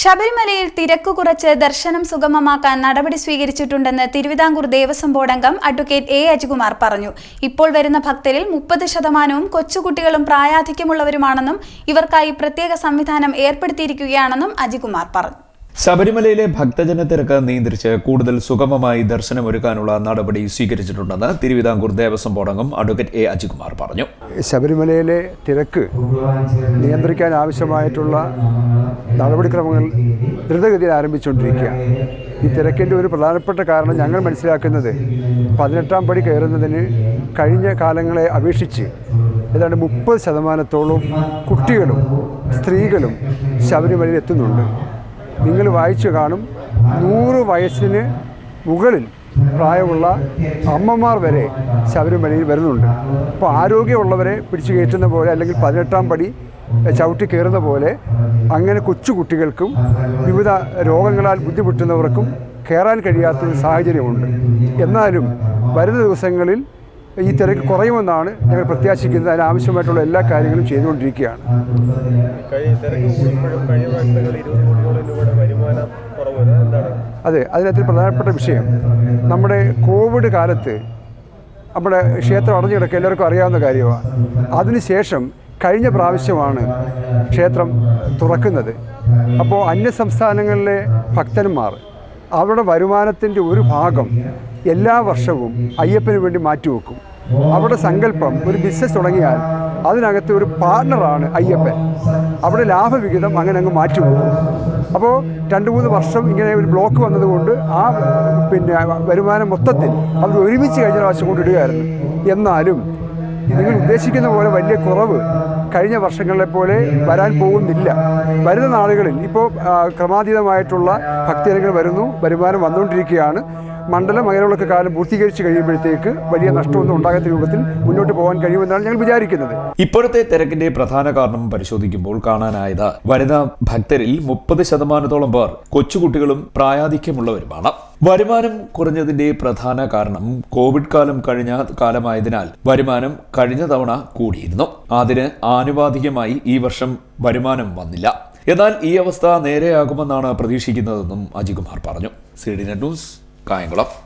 ശബരിമലയിൽ തിരക്ക് കുറച്ച് ദർശനം സുഗമമാക്കാൻ നടപടി സ്വീകരിച്ചിട്ടുണ്ടെന്ന് തിരുവിതാംകൂർ ദേവസ്വം ബോർഡ് അംഗം അഡ്വക്കേറ്റ് എ അജികുമാർ പറഞ്ഞു. ഇപ്പോൾ വരുന്ന ഭക്തരിൽ മുപ്പത് ശതമാനവും കൊച്ചുകുട്ടികളും പ്രായാധിക്യമുള്ളവരുമാണെന്നും ഇവർക്കായി പ്രത്യേക സംവിധാനം ഏർപ്പെടുത്തിയിരിക്കുകയാണെന്നും അജികുമാർ പറഞ്ഞു. ശബരിമലയിലെ ഭക്തജന തിരക്ക് നിയന്ത്രിച്ച് കൂടുതൽ സുഗമമായി ദർശനമൊരുക്കാനുള്ള നടപടി സ്വീകരിച്ചിട്ടുണ്ടെന്ന് തിരുവിതാംകൂർ ദേവസ്വം ബോർഡ് അംഗം അഡ്വക്കേറ്റ് എ. അജികുമാർ പറഞ്ഞു. ശബരിമലയിലെ തിരക്ക് നിയന്ത്രിക്കാൻ ആവശ്യമായിട്ടുള്ള നടപടിക്രമങ്ങൾ ദ്രുതഗതിയിൽ ആരംഭിച്ചുകൊണ്ടിരിക്കുകയാണ്. ഈ തിരക്കിന്റെ ഒരു പ്രധാനപ്പെട്ട കാരണം ഞങ്ങൾ മനസ്സിലാക്കുന്നത് പതിനെട്ടാം പടി കയറുന്നതിന് കഴിഞ്ഞ കാലങ്ങളെ അപേക്ഷിച്ച് ഏതാണ്ട് മുപ്പത് ശതമാനത്തോളം കുട്ടികളും സ്ത്രീകളും ശബരിമലയിൽ എത്തുന്നുണ്ട്. നിങ്ങൾ വായിച്ചു കാണും. നൂറ് വയസ്സിന് മുകളിൽ പ്രായമുള്ള അമ്മമാർ വരെ ശബരിമലയിൽ വരുന്നുണ്ട്. അപ്പോൾ ആരോഗ്യമുള്ളവരെ പിടിച്ചു കയറ്റുന്ന പോലെ അല്ലെങ്കിൽ പതിനെട്ടാം പടി ചവിട്ടി കയറുന്ന പോലെ അങ്ങനെ കൊച്ചുകുട്ടികൾക്കും വിവിധ രോഗങ്ങളാൽ ബുദ്ധിമുട്ടുന്നവർക്കും കയറാൻ കഴിയാത്തൊരു സാഹചര്യമുണ്ട്. എന്നാലും വരുന്ന ദിവസങ്ങളിൽ ഈ തിരക്ക് കുറയുമെന്നാണ് ഞങ്ങൾ പ്രത്യാശിക്കുന്നത്. അതിനാവശ്യമായിട്ടുള്ള എല്ലാ കാര്യങ്ങളും ചെയ്തുകൊണ്ടിരിക്കുകയാണ്. അതെ അതിനകത്ത് പ്രധാനപ്പെട്ട വിഷയം. നമ്മുടെ കോവിഡ് കാലത്ത് നമ്മുടെ ക്ഷേത്രം അടഞ്ഞു കിടക്കുക എല്ലാവർക്കും അറിയാവുന്ന കാര്യമാണ്. അതിനുശേഷം കഴിഞ്ഞ പ്രാവശ്യമാണ് ക്ഷേത്രം തുറക്കുന്നത്. അപ്പോൾ അന്യസംസ്ഥാനങ്ങളിലെ ഭക്തന്മാർ അവരുടെ വരുമാനത്തിന്റെ ഒരു ഭാഗം എല്ലാ വർഷവും അയ്യപ്പന് വേണ്ടി മാറ്റിവെക്കും. അവിടെ സങ്കല്പം ഒരു ബിസിനസ് തുടങ്ങിയാൽ അതിനകത്ത് ഒരു പാർട്ണറാണ് അയ്യപ്പൻ. അവിടെ ലാഭവിഹിതം അങ്ങനെ അങ്ങ് മാറ്റി മാറ്റിവെക്കും അപ്പോൾ രണ്ട് മൂന്ന് വർഷം ഇങ്ങനെ ഒരു ബ്ലോക്ക് വന്നതുകൊണ്ട് ആ പിന്നെ വരുമാനം മൊത്തത്തിൽ അവർ ഒരുമിച്ച് കഴിഞ്ഞ പ്രാവശ്യം കൊണ്ടിടുകയായിരുന്നു. എന്നാലും നിങ്ങൾ ഉദ്ദേശിക്കുന്ന പോലെ വലിയ കുറവ് കഴിഞ്ഞ വർഷങ്ങളെ പോലെ വരാൻ പോകുന്നില്ല. വരുന്ന നാളുകളിൽ ഇപ്പോൾ ക്രമാതീതമായിട്ടുള്ള ഭക്തജനങ്ങൾ വരുന്നു വരുമാനം വന്നുകൊണ്ടിരിക്കുകയാണ്. മണ്ഡലം അങ്ങനെയുള്ളൊക്കെ കാലം പൂർത്തീകരിച്ച് കഴിയുമ്പോഴത്തേക്ക് വലിയ നഷ്ടമൊന്നും ഉണ്ടാകാത്ത രൂപത്തിൽ മുന്നോട്ട് പോകാൻ കഴിയുമെന്നാണ് ഞങ്ങൾ വിചാരിക്കുന്നത്. ഇപ്പോഴത്തെ തിരക്കിന്റെ പ്രധാന കാരണം പരിശോധിക്കുമ്പോൾ കാണാനായത് വനിതാ ഭക്തരിൽ മുപ്പത് ശതമാനത്തോളം പേർ കൊച്ചുകുട്ടികളും പ്രായാധിക്യമുള്ളവരുമാണ്. വരുമാനം കുറഞ്ഞതിന്റെ പ്രധാന കാരണം കോവിഡ് കാലം കഴിഞ്ഞ കാലമായതിനാൽ വരുമാനം കഴിഞ്ഞ തവണ കൂടിയിരുന്നു. അതിന് ആനുപാതികമായി ഈ വർഷം വരുമാനം വന്നില്ല. എന്നാൽ ഈ അവസ്ഥ നേരെയാകുമെന്നാണ് പ്രതീക്ഷിക്കുന്നതെന്നും അജികുമാർ പറഞ്ഞു. C D news Kayamkulam.